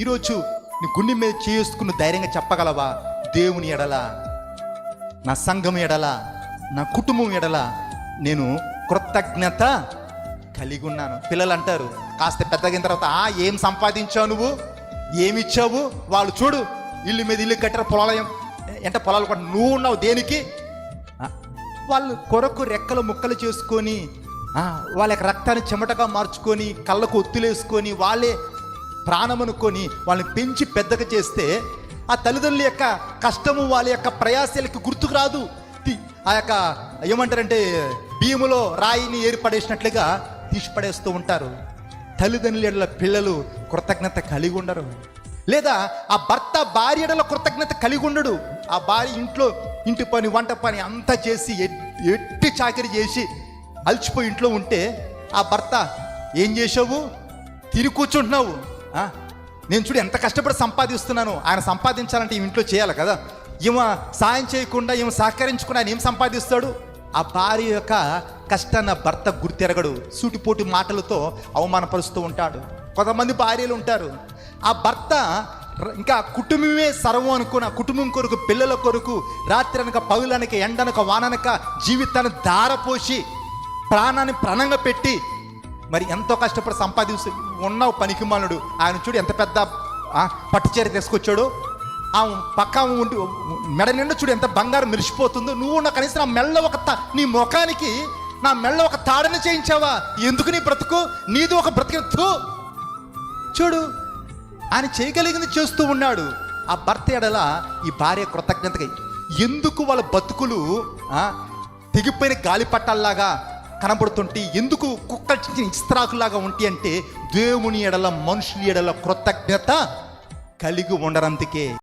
ఈరోజు నీ గుండె మీద చేసుకుని ధైర్యంగా చెప్పగలవా? దేవుని ఎడల నా సంఘం ఎడల నా కుటుంబం ఎడల నేను కృతజ్ఞత కలిగి ఉన్నాను. పిల్లలు అంటారు కాస్త పెద్దగిన తర్వాత ఆ ఏం సంపాదించావు నువ్వు? ఏమిచ్చావు వాళ్ళు చూడు ఇల్లు మీద ఇల్లు కట్టారు పొలాలయం అంటే పొలాలు కూడా నువ్వు ఉన్నావు దేనికి? వాళ్ళు కొరకు రెక్కలు ముక్కలు చేసుకొని వాళ్ళ యొక్క రక్తాన్ని చెమటగా మార్చుకొని కళ్ళకు ఒత్తులేసుకొని వాళ్ళే ప్రాణమును కొని వాళ్ళని పెంచి పెద్దగా చేస్తే ఆ తల్లిదండ్రుల యొక్క కష్టము వాళ్ళ యొక్క ప్రయాసాలకి గుర్తుకు రాదు. తి- ఆ యొక్క ఏమంటారంటే బియ్యములో రాయిని ఏర్పడేసినట్లుగా తీసిపడేస్తూ ఉంటారు. తల్లిదండ్రుల పిల్లలు కృతజ్ఞత కలిగి ఉండరు. లేదా ఆ భర్త భార్య కృతజ్ఞత కలిగి ఉండడు. ఆ భార్య ఇంట్లో ఇంటి పని వంట పని అంతా చేసి ఎట్టి చాకరీ చేసి అలసిపోయి ఇంట్లో ఉంటే ఆ భర్త ఏం చేసావు తిరిగి కూర్చుంటున్నావు. నేను చూడు ఎంత కష్టపడి సంపాదిస్తున్నాను. ఆయన సంపాదించాలంటే ఈ ఇంట్లో చేయాలి కదా. ఈమె సాయం చేయకుండా ఈమె సహకరించకుండా ఆయన ఏం సంపాదిస్తాడు? ఆ భార్య యొక్క కష్టాన్ని భర్త గుర్తెరగడు. సూటిపోటి మాటలతో అవమానపరుస్తూ ఉంటాడు. కొంతమంది భార్యలు ఉంటారు. ఆ భర్త ఇంకా కుటుంబమే సర్వం అనుకున్న కుటుంబం కొరకు పిల్లల కొరకు రాత్రి అనక పగులనక ఎండనక వాననక జీవితాన్ని దారపోసి ప్రాణాన్ని ప్రాణంగా పెట్టి మరి ఎంతో కష్టపడి సంపాదించి ఉన్న పనికిమాలుడు. ఆయన చూడు ఎంత పెద్ద పట్టుచీర తీసుకొచ్చాడు. ఆ పక్క ఉండి మెడ నిండా చూడు ఎంత బంగారం మెరిసిపోతుందో. నువ్వు నా కనీసం నా మెల్ల ఒక తా- నీ ముఖానికి నా మెల్ల ఒక తాడని చేయించావా? ఎందుకు నీ బ్రతుకు? నీది ఒక బ్రతుకు చూడు ఆయన చేయగలిగింది చేస్తూ ఉన్నాడు. ఆ భర్త ఎడల ఈ భార్య కృతజ్ఞతగా ఎందుకు వాళ్ళ బతుకులు ఆ, తెగిపోయిన గాలిపట్టాల్లాగా కనబడుతుంటే ఎందుకు కుక్క చిన్న ఇస్త్రాకులాగా ఉంటే అంటే దేవుని ఎడల మనుషుల ఎడల కృతజ్ఞత కలిగి ఉండరందుకే